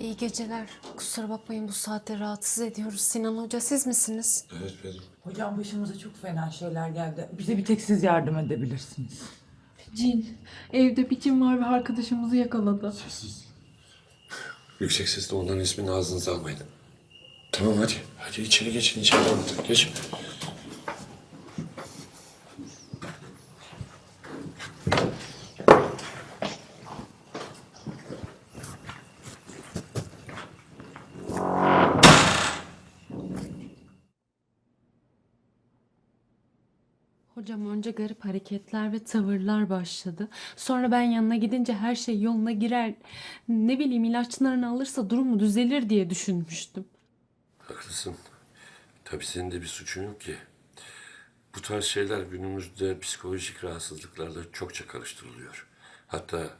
İyi geceler. Kusura bakmayın bu saatte rahatsız ediyoruz. Sinan Hoca siz misiniz? Evet benim. Hocam başımıza çok fena şeyler geldi. Bize bir tek siz yardım edebilirsiniz. Cin. Evde bir cin var ve arkadaşımızı yakaladı. Sessiz. Yüksek sesle onların ismini ağzınıza almayın. Tamam hadi. Hadi içeri geçin içeri anlatın. Geçin. Hocam önce garip hareketler ve tavırlar başladı. Sonra ben yanına gidince her şey yoluna girer. Ne bileyim ilaçlarını alırsa durumu düzelir diye düşünmüştüm. Haklısın. Tabii senin de bir suçun yok ki. Bu tarz şeyler günümüzde psikolojik rahatsızlıklarla çokça karıştırılıyor. Hatta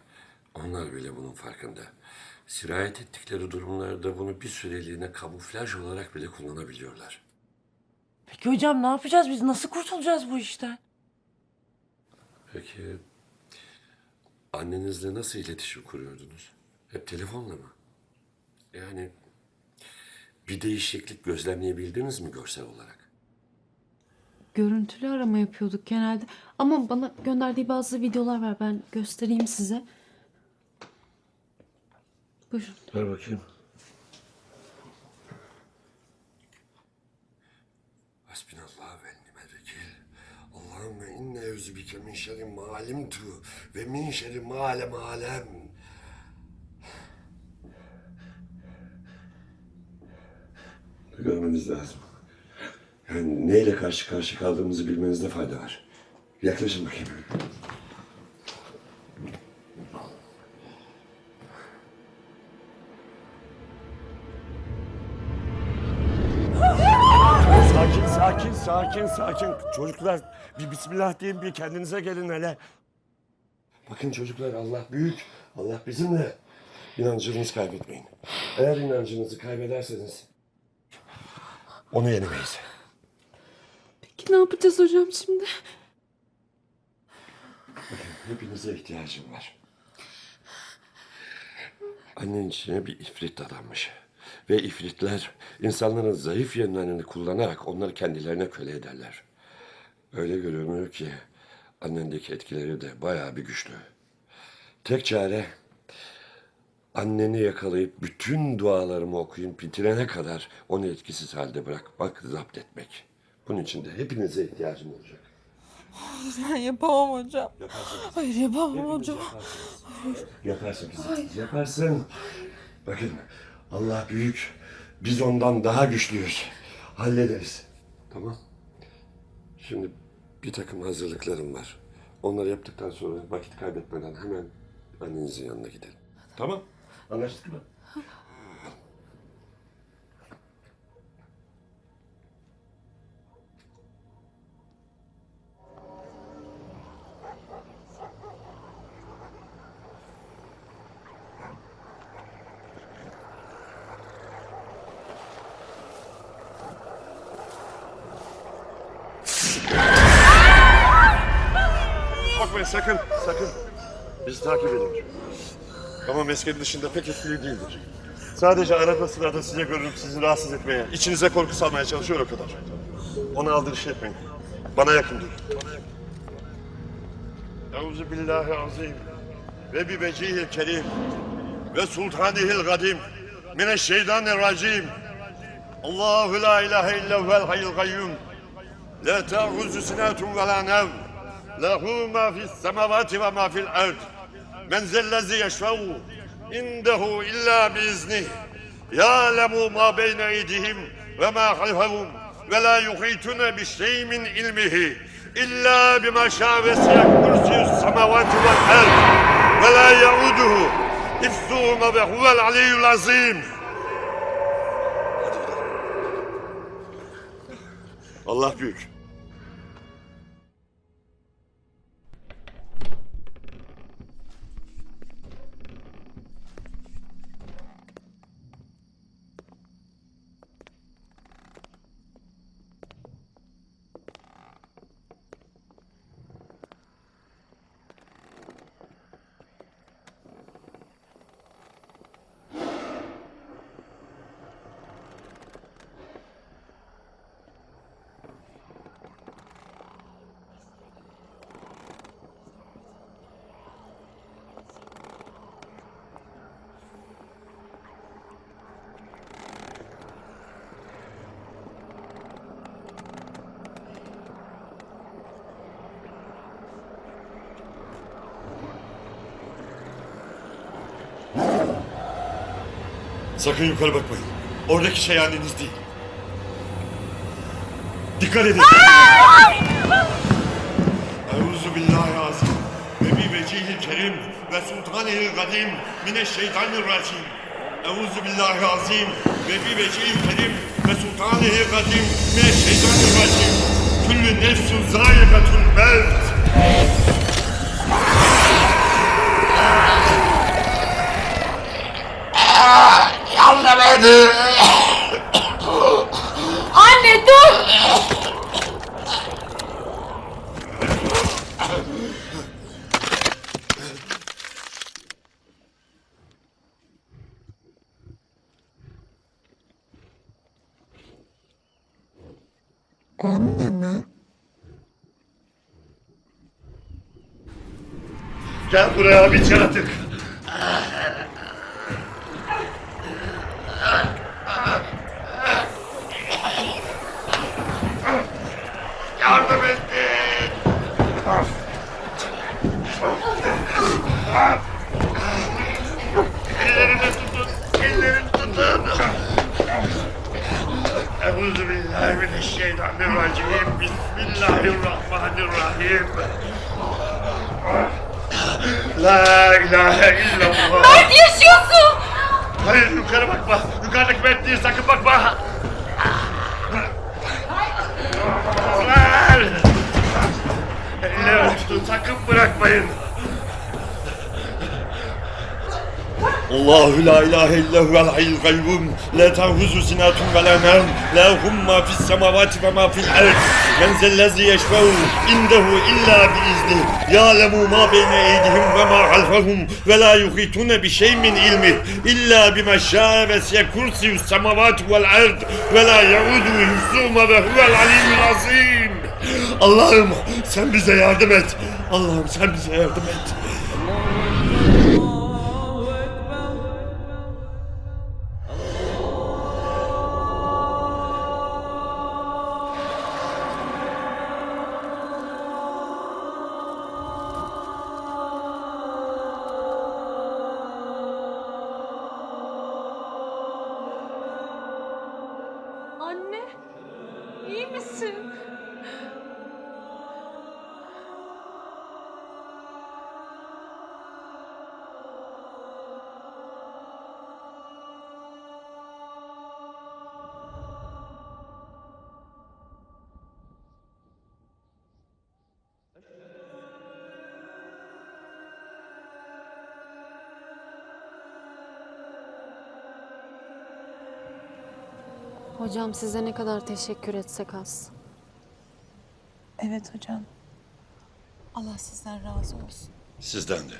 onlar bile bunun farkında. Sirayet ettikleri durumlarda bunu bir süreliğine kamuflaj olarak bile kullanabiliyorlar. Peki hocam ne yapacağız biz? Nasıl kurtulacağız bu işten? Peki annenizle nasıl iletişim kuruyordunuz? Hep telefonla mı? Yani bir değişiklik gözlemleyebildiniz mi görsel olarak? Görüntülü arama yapıyorduk genelde. Ama bana gönderdiği bazı videolar var. Ben göstereyim size. Buyurun. Ver bakayım. Hasbinallah ve nimel vekil. Allahümme inne evzu bike min şerri ma alimtu ve min şerri ma alem alem. Görmeniz lazım. Yani neyle karşı karşı kaldığımızı bilmenizde fayda var. Yaklaşın bakayım. Sakin, sakin. Çocuklar bir bismillah deyin bir kendinize gelin hele. Bakın çocuklar Allah büyük. Allah bizimle. İnancınızı kaybetmeyin. Eğer inancınızı kaybederseniz onu yenemeyiz. Peki ne yapacağız hocam şimdi? Hepinize ihtiyacım var. Annen içine bir ifrit adanmış. Ve ifritler insanların zayıf yönlerini kullanarak onları kendilerine köle ederler. Öyle görünüyor ki annendeki etkileri de bayağı bir güçlü. Tek çare anneni yakalayıp bütün dualarımı okuyup bitirene kadar onu etkisiz halde bırakmak, zapt etmek. Bunun için de hepinize ihtiyacım olacak. Ben yapamam hocam. Hayır yapamam hocam. Yaparsın kızım. Yaparsın. Bakın Allah büyük. Biz ondan daha güçlüyüz. Hallederiz. Tamam. Şimdi bir takım hazırlıklarım var. Onları yaptıktan sonra vakit kaybetmeden hemen annenizin yanına gidelim. Tamam. Anlaştık mı? Sakın, sakın. Bizi takip edin. Ama mesken dışında pek etkili değildir. Sadece arada sırada size görünüp sizi rahatsız etmeye, içinize korku salmaya çalışıyor o kadar. Ona aldırış etmeyin. Bana yakın durun. Euzu billahi azim ve bi vecihil kerim ve sultanihil kadim mineşşeytanirracim. Allahu la ilahe illa huvel hayyul kayyum. La ta'huzu sinatun ve la nevm. Lehu ma fis semavati ve ma fil ard. Men zellezi yeşfevu indehu illa biiznih. Ya'lemu ma beyne eydihim ve ma halfehum ve la yuhitune bi şeyin min ilmihi illa bima şa ve siyah kursiyus semavati vel ard ve la yauduhu ifsuhuma ve huvel aliyyul azim. Allah büyük. Sakın yukarı bakmayın. Oradaki şey anneniz değil. Dikkat edin. Euzu billahi azim ve bi vecihil kerim ve sultanihil kadim mineşşeytanirracim. Euzu billahi azim ve bi vecihil kerim ve sultanihil kadim mineşşeytanirracim. Küllü nefsun zâikatul mevt. Anne dur! Gel buraya bir yaratık. Yardım edin. Ellerini tutun, ellerini tutun. Euzu billahi mineşşeytanirracim. Bismillahirrahmanirrahim. La ilahe illallah. Mert yaşıyorsun! Hayır yukarı bakma. Yukarıdaki Mert değil sakın bakma. Ver. Elleri tutun sakın bırakmayın. Allahu la ilahe illa huvel hayyul kayyum la ta'huzu sinatun ve la nevm lahum ma fis semavati ve ma fil ard. Men zellezi yeşfeu indehu illa bi izni ya'lemu ma beyne eydihim ve ma halfahum ve la yuhitune bi şey min ilmi. İlla bima şâ ve siye kursiyus semavati vel ard ve la yaudu hifzuhuma ve huvel aliyyul azim Allah'ım sen bize yardım et. Allah'ım sen bize yardım et Hocam size ne kadar teşekkür etsek az. Evet hocam. Allah sizden razı olsun. Sizden de.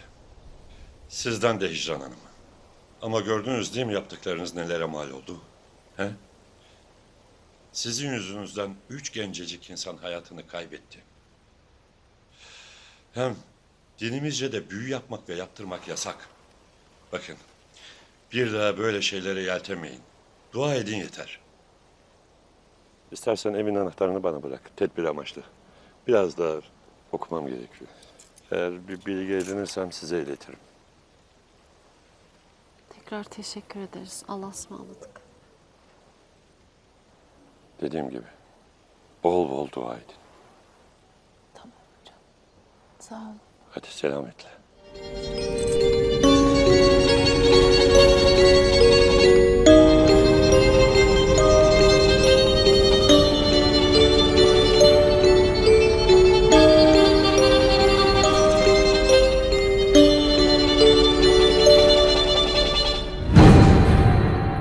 Sizden de Hicran Hanım. Ama gördünüz değil mi yaptıklarınız nelere mal oldu? He? Sizin yüzünüzden üç gencecik insan hayatını kaybetti. Hem dinimizce de büyü yapmak ve yaptırmak yasak. Bakın, bir daha böyle şeylere yeltemeyin. Dua edin yeter. İstersen evin anahtarını bana bırak, tedbir amaçlı. Biraz daha okumam gerekiyor. Eğer bir bilgi edinirsem size iletirim. Tekrar teşekkür ederiz. Allah'a ısmarladık. Dediğim gibi bol bol dua edin. Tamam hocam. Sağ olun. Hadi selametle.